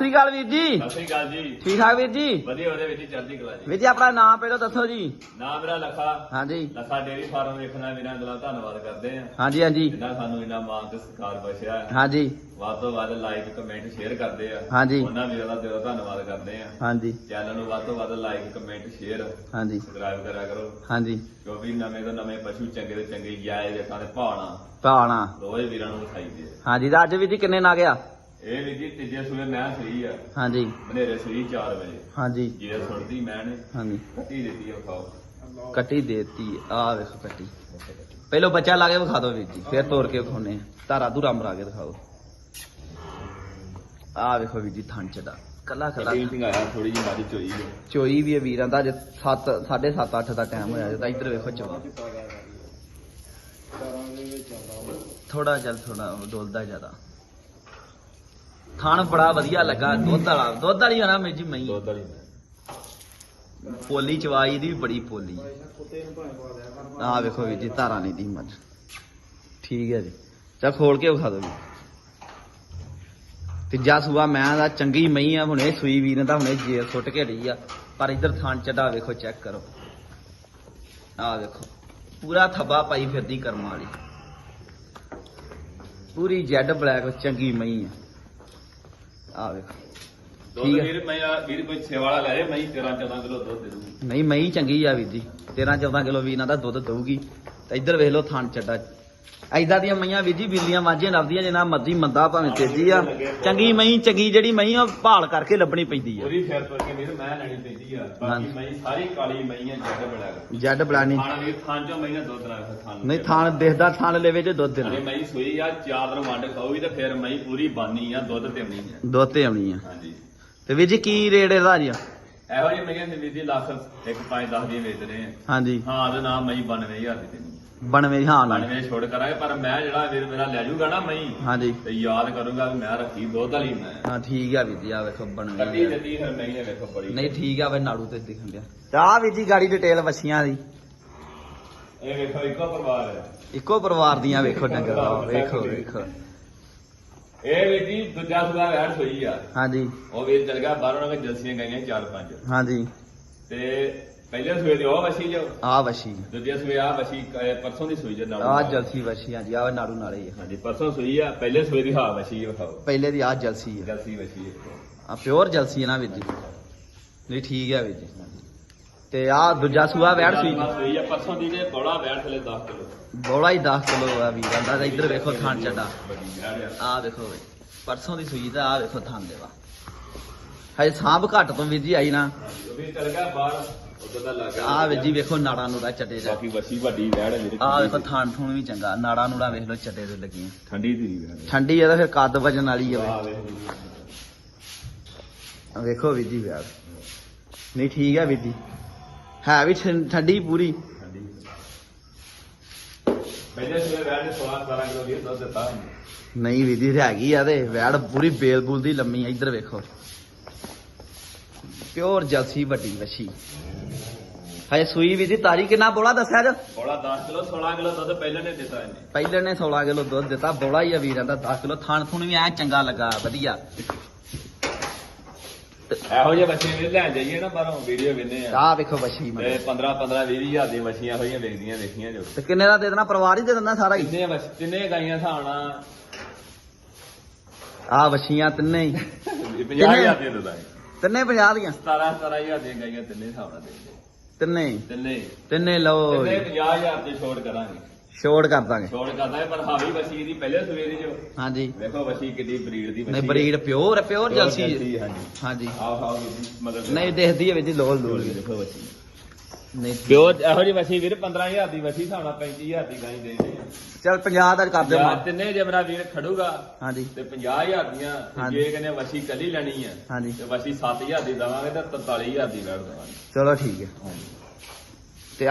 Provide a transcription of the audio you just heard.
ਸ੍ਰੀ ਅਕਾਲ ਵੀਰ ਜੀ। ਸਤਿ ਸ੍ਰੀ ਅਕਾਲ ਜੀ। ਠੀਕ ਠਾਕ ਵੀਰ ਜੀ? ਵਧੀਆ ਉਹਦੇ ਵਿੱਚ ਚੜ੍ਹਦੀ ਕਲਾ ਜੀ। ਵੀਰ ਜੀ ਆਪਣਾ ਨਾਮ ਪਹਿਲਾਂ ਦੱਸੋ ਜੀ। ਨਾਮ ਮੇਰਾ ਲਖਾ। ਹਾਂਜੀ। ਲਖਾ ਡੇਰੀ ਫਾਰਮ ਵੇਖਣਾ ਵੀਰਾਂ ਦਾ ਧੰਨਵਾਦ ਕਰਦੇ ਆ ਹਾਂਜੀ ਹਾਂਜੀ। ਜਿਨ੍ਹਾਂ ਸਾਨੂੰ ਇੰਨਾ ਮਾਣ ਤੇ ਸਤਿਕਾਰ ਬਖਸ਼ਿਆ। ਹਾਂਜੀ। ਵੱਧ ਤੋਂ ਵੱਧ ਲਾਈਕ ਕਮੈਂਟ ਸ਼ੇਅਰ ਕਰਦੇ ਆ। ਹਾਂਜੀ। ਉਹਨਾਂ ਵੀਰਾਂ ਦਾ ਦਿਲੋਂ ਧੰਨਵਾਦ ਕਰਦੇ ਆ ਹਾਂਜੀ। ਚੈਨਲ ਨੂੰ ਵੱਧ ਤੋਂ ਵੱਧ ਲਾਈਕ ਕਮੈਂਟ ਸ਼ੇਅਰ ਹਾਂਜੀ। ਸਬਸਕ੍ਰਾਈਬ ਕਰਿਆ ਕਰੋ। ਹਾਂਜੀ। ਕਿਉਂਕਿ ਨਵੇਂ ਤੋਂ ਨਵੇਂ ਪਸ਼ੂ ਚੰਗੇ ਤੋਂ ਚੰਗੇ ਜਾਇਜ਼ ਰੇਟਾਂ ਦੇ ਭਾਣਾ ਭਾਣਾ ਰੋਜ਼ ਵੀਰਾਂ ਨੂੰ ਵਿਖਾਈਦੇ ਆ ਹਾਂਜੀ ਤਾਂ ਅੱਜ ਵੀਰ ਜੀ ਕਿੰਨੇ ਨਾ ਗਿਆ? ਇਹ ਵੀ ਜੀ ਤੀਜੇ ਸੂਏ ਮੈਂ ਸਹੀ ਆ। ਹਾਂਜੀ। ਬਨੇਰੇ ਸਹੀ 4 ਵਜੇ। ਹਾਂਜੀ। ਜੇ ਸੁਣਦੀ ਮੈਂ ਨੇ ਹਾਂਜੀ। ਕੱਟੀ ਦਿੱਤੀ ਆ ਖਾਓ। ਕੱਟੀ ਦੇਤੀ ਆ ਵੇਖੋ ਕੱਟੀ। ਪਹਿਲਾਂ ਬੱਚਾ ਲਾ ਕੇ ਵਿਖਾ ਦਿਓ ਵੀਰ ਜੀ ਫਿਰ ਤੋੜ ਕੇ ਵਿਖਾਉਨੇ ਆ। ਧਾਰਾ ਧੂਰਾ ਮਰਾ ਕੇ ਦਿਖਾਓ। ਆ ਵੇਖੋ ਵੀਰ ਜੀ ਥਣ ਚਦਾ ਕੱਲਾ ਕੱਲਾ। ਥੋੜੀ ਜਿਹੀ ਚੋਈ ਵੀ। ਹੈ ਵੀਰਾਂ ਦਾ ਜੇ 7 7:30 8 ਦਾ ਟਾਈਮ ਹੋਇਆ ਤਾਂ ਇੱਧਰ ਵੇਖੋ ਚਵਾ। ਥੋੜਾ ਜਲ ਥੋੜਾ ਡੋਲਦਾ ਜ਼ਿਆਦਾ। ਥਣ ਬੜਾ ਵਧੀਆ ਲੱਗਾ ਦੁੱਧ ਵਾਲਾ ਦੁੱਧ ਵਾਲੀ ਹੋਣਾ ਮੇਰੀ ਜੀ ਮਈ ਦੁੱਧ ਵਾਲੀ ਪੋਲੀ ਚਵਾਈ ਦੀ ਵੀ ਬੜੀ ਪੋਲੀ। ਆ ਵੇਖੋ ਵੀਰ ਜੀ ਧਾਰਾਂ ਨਹੀਂ ਦੀ ਮੱਝ ਠੀਕ ਹੈ ਜੀ। ਚਾ ਖੋਲ ਕੇ ਵਿਖਾ ਦਿਓ ਜੀ। ਤੀਜਾ ਸੂਆ ਮੈਂ ਦਾ ਚੰਗੀ ਮਈ ਆ ਹੁਣੇ ਸੂਈ ਵੀਰ ਨੇ ਤਾਂ ਹੁਣੇ ਜੇਰ ਸੁੱਟ ਕੇ ਢਈ ਆ। ਪਰ ਇੱਧਰ ਥਣ ਚੱਡਾ ਵੇਖੋ ਚੈੱਕ ਕਰੋ। ਆ ਵੇਖੋ ਪੂਰਾ ਥੱਬਾ ਪਾਈ ਫਿਰਦੀ ਕਰਮਾਂ ਵਾਲੀ। ਪੂਰੀ ਜੈਡ ਬਲੈਕ ਚੰਗੀ ਮਈ ਆ। ਆ ਵੇਖੋ। ਦੁੱਧ ਠੀਕ। ਵੀਰ ਮੈਂ ਆ ਵੀਰ ਕੋਈ ਛੇ ਵਾਲਾ ਲੈ ਜੇ ਮੈਂ 13 14 ਕਿਲੋ ਦੁੱਧ ਦੇ ਦੂੰਗੀ ਨਹੀਂ ਮਈ ਚੰਗੀ ਆ ਵੀਰ ਜੀ। 13 14 ਕਿਲੋ ਵੀ ਇਹਨਾਂ ਦਾ ਦੁੱਧ ਦਊਗੀ। ਤੇ ਇੱਧਰ ਵੇਖ ਲਓ ਥਣ ਚੱਡਾ। ਐਦਾਂ ਦੀਆਂ ਮਈਆਂ ਵੀਰ ਜੀ ਬਿੱਲੀਆਂ ਮਾਝੀਆਂ ਲੱਭਦੀਆਂ ਜਿੰਨਾ ਮਰਜ਼ੀ ਮੰਦਾ ਭਾਵੇਂ ਤੇਜ਼ੀ ਆ। ਚੰਗੀ ਮਈ ਚੰਗੀ ਜਿਹੜੀ ਮਈ ਆ ਭਾਲ ਕਰਕੇ ਲੱਭਣੀ ਪੈਂਦੀ ਆ। ਉਹਦੀ ਫਿਰ ਤੁਰ ਕੇ ਵੀਰ ਮੈਂ ਲੈਣੀ ਪੈਂਦੀ ਆ। ਬਾਕੀ ਹਾਂਜੀ। ਮੈਂ ਸਾਰੀ ਕਾਲੀ ਮਈਆਂ ਜੱਗ ਬੜਾ ਜੱਡ ਬਲਾਣੀ ਖਾਣਾ ਵੀਰ ਖਾਂ ਚੋਂ ਮਈਆਂ ਦੁੱਧ ਨਾਲ ਖਾਣ ਨਹੀਂ ਥਣ ਦੇਖਦਾ ਥਣ ਲੈਵੇ ਜੇ ਦੁੱਧ ਦੇਣਾ। ਮਈ ਸੂਈ ਆ ਚਾਰ ਦਿਨ ਵੰਡ ਖਾਊਗੀ ਤੇ ਫਿਰ ਮਈ ਪੂਰੀ ਬਾਨੀ ਆ ਦੁੱਧ ਆ। ਦੁੱਧ ਤੇ ਆਉਣੀ ਆ। ਹਾਂਜੀ। ਤੇ ਵੀਰ ਜੀ ਕੀ ਰੇਟ ਇਹਦਾ ਜੀ? ਇਹੋ ਜਿਹੀ ਮਈਆਂ ਦੇ ਵੀਰ ਦੀ ਲੱਖ ਇੱਕ 5 10 ਦੀ ਵੇਚਦੇ ਆ ਹਾਂਜੀ। ਹਾਂ ਦੇ ਨਾਮ ਮਈ 92000 ਦੀ ਦੇਣੀ 92 ਹਾਂ ਨਾਲ। 92 ਛੋੜ ਕਰਾਂਗੇ ਪਰ ਮੈਂ ਜਿਹੜਾ ਵੀਰ ਮੇਰਾ ਲੈ ਜੂਗਾ ਨਾ ਮਈ ਹਾਂਜੀ। ਤੇ ਯਾਦ ਕਰੂੰਗਾ ਵੀ ਮੈਂ ਰੱਖੀ ਦੁੱਧ ਵਾਲੀ ਮੈਂ। ਹਾਂ ਠੀਕ ਆ ਵੀਰ ਜੀ ਆ ਵੇਖੋ ਕੱਟੀ 92 ਦਿੱਤੀ ਫਿਰ ਨਹੀਂ ਹੈ ਵੇਖੋ ਬੜੀ। ਨਹੀਂ ਠੀਕ ਆ ਵੇ ਨਾੜੂ ਤੇ ਦਿਖਣ ਤੇ ਆ ਵੀਰ ਜੀ ਗਾੜੀ ਡਿਟੇਲ ਵਛੀਆਂ ਦੀ। ਇਹ ਵੇਖੋ ਇੱਕੋ ਪਰਿਵਾਰ ਹੈ। ਇੱਕੋ ਪਰਿਵਾਰ ਦੀਆਂ ਵੇਖੋ ਡੰਗਰ ਆ ਵੇਖੋ ਵੇਖੋ। ਇਹ ਵੀ ਜੀ ਦੂਜਾ ਸੁਦਾ ਵੈੜ ਸੋਈ ਆ। ਹਾਂਜੀ। ਉਹ ਵੀਰ ਚਲ ਗਿਆ ਬਾਹਰੋਂ ਨਾਲ ਜਲਸੀਆਂ ਗਈਆਂ ਚਾਰ ਪੰਜ। ਹਾਂਜੀ। ਤੇ ਪਹਿਲੇ ਸੂਏ ਦੀ ਉਹ ਵਸੀ ਜੋ ਆ ਵਛੀ ਦੂਜੇ ਸੂਏ ਆ ਵਸੀ ਪਰਸੋਂ ਦੀ ਸੂਈ ਜੋ ਨਾਲ। ਆ ਜਲਸੀ ਵਛੀ ਹਾਂਜੀ ਆ ਨਾੜੂ ਨਾਲੇ ਹੀ ਆ। ਹਾਂਜੀ ਪਰਸੋਂ ਸੂਈ ਆ ਪਹਿਲੇ ਸੂਏ ਦੀ ਹਾਂ ਵਸੀ ਵਿਖਾਓ ਪਹਿਲੇ ਦੀ ਆ ਜਲਸੀ ਆ। ਜਲਸੀ ਵਸੀ ਹੈ ਆ ਪਿਓਰ ਜਲਸੀ ਆ ਨਾ ਵੀਰ ਜੀ। ਨਹੀਂ ਠੀਕ ਹੈ ਵੀਰ ਜੀ। ਤੇ ਆ ਦੂਜਾ ਸੂਆ ਵੈੜ ਸੂਈ। ਸੂਈ ਆ ਪਰਸੋਂ ਦੀ ਨੇ ਬੋਲਾ ਵੈੜ ਥਲੇ 10 ਕਿਲੋ। ਬੋਲਾ ਹੀ 10 ਕਿਲੋ ਆ ਵੀਰਾਂ ਦਾ ਤੇ ਇੱਧਰ ਵੇਖੋ ਥਾਨ ਚੱਡਾ। ਵੱਡੀ ਵੈੜ ਆ। ਆ ਵੇਖੋ ਵੇ ਪਰਸੋਂ ਦੀ ਸੂਈ ਦਾ ਆ ਵੇਖੋ ਥਾਨ ਦੇਵਾ ਹਜੇ ਸਾਂਭ ਘੱਟ ਤੋਂ ਵੀਰ ਜੀ ਆਈ ਨਾ। ਉਹ ਵੀ ਚਲ ਗਿਆ ਬਾਹਰ। ਆ ਵੀਰ ਜੀ ਵੇਖੋ ਨਾੜਾ ਨੂੜਾ ਚੱਟੇ ਦਾ ਬਾਕੀ ਵਸੀ ਵੱਡੀ ਵੈੜ ਹੈ ਆ ਵੇਖੋ ਥਾਨ ਥੂਣ ਵੀ ਚੰਗਾ। ਨਾੜਾ ਨੂੜਾ ਵੇਖ ਲਓ ਚੱਟੇ ਦੇ ਲੱਗੀਆਂ। ਠੰਡੀ ਦੀ ਵੈੜ ਠੰਡੀ ਆ ਤਾਂ ਫਿਰ ਕੱਦ ਵਜਨ ਵਾਲੀ ਆ ਆ ਵੇ। ਵੇਖ। ਆ ਜੀ ਵਿਆਹ ਨਹੀਂ ਠੀਕ ਵੀਰ ਜੀ। ਹੈ ਵੀ ਠੰਡੀ ਪੂਰੀ। ਪਹਿਲੇ ਸੂਏ ਵੈੜ ਨੇ 16 17 ਕਿਲੋ ਦੀ ਦੁੱਧ ਦਿੱਤਾ। ਨਹੀਂ ਵੀਰ ਜੀ ਹੈਗੀ ਆ ਤੇ ਵੈੜ ਪੂਰੀ ਬੇਲ ਬੂਲ ਦੀ ਲੰਮੀ ਆ। ਇੱਧਰ ਵੇਖੋ। ਪਿਓਰ ਜਲਸੀ ਵੱਡੀ ਵਛੀ। ਹਜੇ ਸੂਈ ਵੀ ਦੀ ਤਾਰੀ ਕਿੰਨਾ ਬੋਲਾ ਦੱਸਿਆ ਜੀ ਬੋਲਾ 10 ਕਿਲੋ 16 ਕਿਲੋ ਦੁੱਧ ਪਹਿਲੇ ਨੇ ਦਿੱਤਾ ਇਹਨੇ। ਪਹਿਲੇ ਨੇ 16 ਕਿਲੋ ਦੁੱਧ ਦਿੱਤਾ ਬੋਲਾ ਹੀ ਆ ਵੀਰਾਂ ਦਾ 10 ਕਿਲੋ। ਥਣ ਥੁਣ ਵੀ ਐ ਚੰਗਾ ਲੱਗਾ ਵਧੀਆ। ਇਹੋ ਜਿਹੇ ਬੱਚੇ ਵੀ ਲੈ ਜਾਈਏ ਨਾ ਬਾਹਰੋਂ ਵੀਡੀਓ ਵੇਨੇ ਆ। ਆਹ ਵੇਖੋ ਵਛੀ ਤੇ 15 15 20 ਹਜ਼ਾਰ ਦੀਆਂ ਮੱਛੀਆਂ ਹੋਈਆਂ ਵੇਚਦੀਆਂ ਵੇਖੀਆਂ ਜੋ। ਤੇ ਕਿੰਨੇ ਦਾ ਦੇ ਦੇਣਾ? ਪਰਿਵਾਰ ਹੀ ਦੇ ਦਿੰਦਾ ਸਾਰਾ ਹੀ? ਕਿੰਨੇ ਮੱਛ ਕਿੰਨੇ ਗਾਈਆਂ ਥਾਣਾ ਆ ਵਛੀਆਂ ਤਿੰਨੇ ਹੀ। 50000 ਦੀਆਂ ਦਿੰਦਾ ਤਿੰਨੇ 50 ਦੀਆਂ? 17 17000 ਦੀਆਂ ਗਾਈਆਂ ਤਿੰਨੇ ਥਾਣਾ ਦੇ। ਤਿੰਨੇ। ਤਿੰਨੇ। ਤਿੰਨੇ ਲਓ ਤਿੰਨੇ 50000 ਦੀ ਛੋੜ ਕਰਾਂਗੇ। ਛੋੜ ਕਰ ਦਾਂਗੇ। ਛੋੜ ਕਰਦਾ ਪਰ ਹਾਵੀ ਵਸੀ ਦੀ ਪਹਿਲੇ ਸਵੇਰੇ ਜੋ। ਹਾਂਜੀ। ਵੇਖੋ ਵਸੀ ਕਿੱਡੀ ਬਰੀਡ ਦੀ ਨਹੀਂ ਬਰੀਡ ਪਿਓਰ ਪਿਓਰ ਜਲਸੀ। ਹਾਂਜੀ। ਹਾਂਜੀ। ਆਹ ਆਹ ਮਤਲਬ ਨਹੀਂ ਦੇਖਦੀ ਹੈ ਵਿੱਚ ਲੋਲ ਲੋਲ ਦੇਖੋ ਵਸੀ। ਨਹੀਂ। ਪਿਓਰ ਇਹੋ ਜਿਹੀ ਵਸੀ ਵੀਰ 15000 ਦੀ ਵਸੀ ਸਾਣਾ 35000 ਦੀ ਗਾਈ ਦੇ ਦੇ। ਚਲ 50 ਦਾ ਕਰ ਤਿੰਨੇ ਜੇ ਮੇਰਾ ਵੀਰ ਖੜੂਗਾ ਹਾਂਜੀ। ਤੇ 50000 ਦੀਆਂ ਤੇ ਹਾਂਜੀ। ਜੇ ਕਹਿੰਦੇ ਵਸੀ ਕੱਲੀ ਲੈਣੀ ਆ ਹਾਂਜੀ। ਤੇ ਵਸੀ 7000 ਦੀ ਦਵਾਂਗੇ ਤੇ 43000 ਦੀ ਵੈੜ ਦਵਾਂਗੇ। ਚਲੋ ਠੀਕ ਹੈ ਹਾਂਜੀ।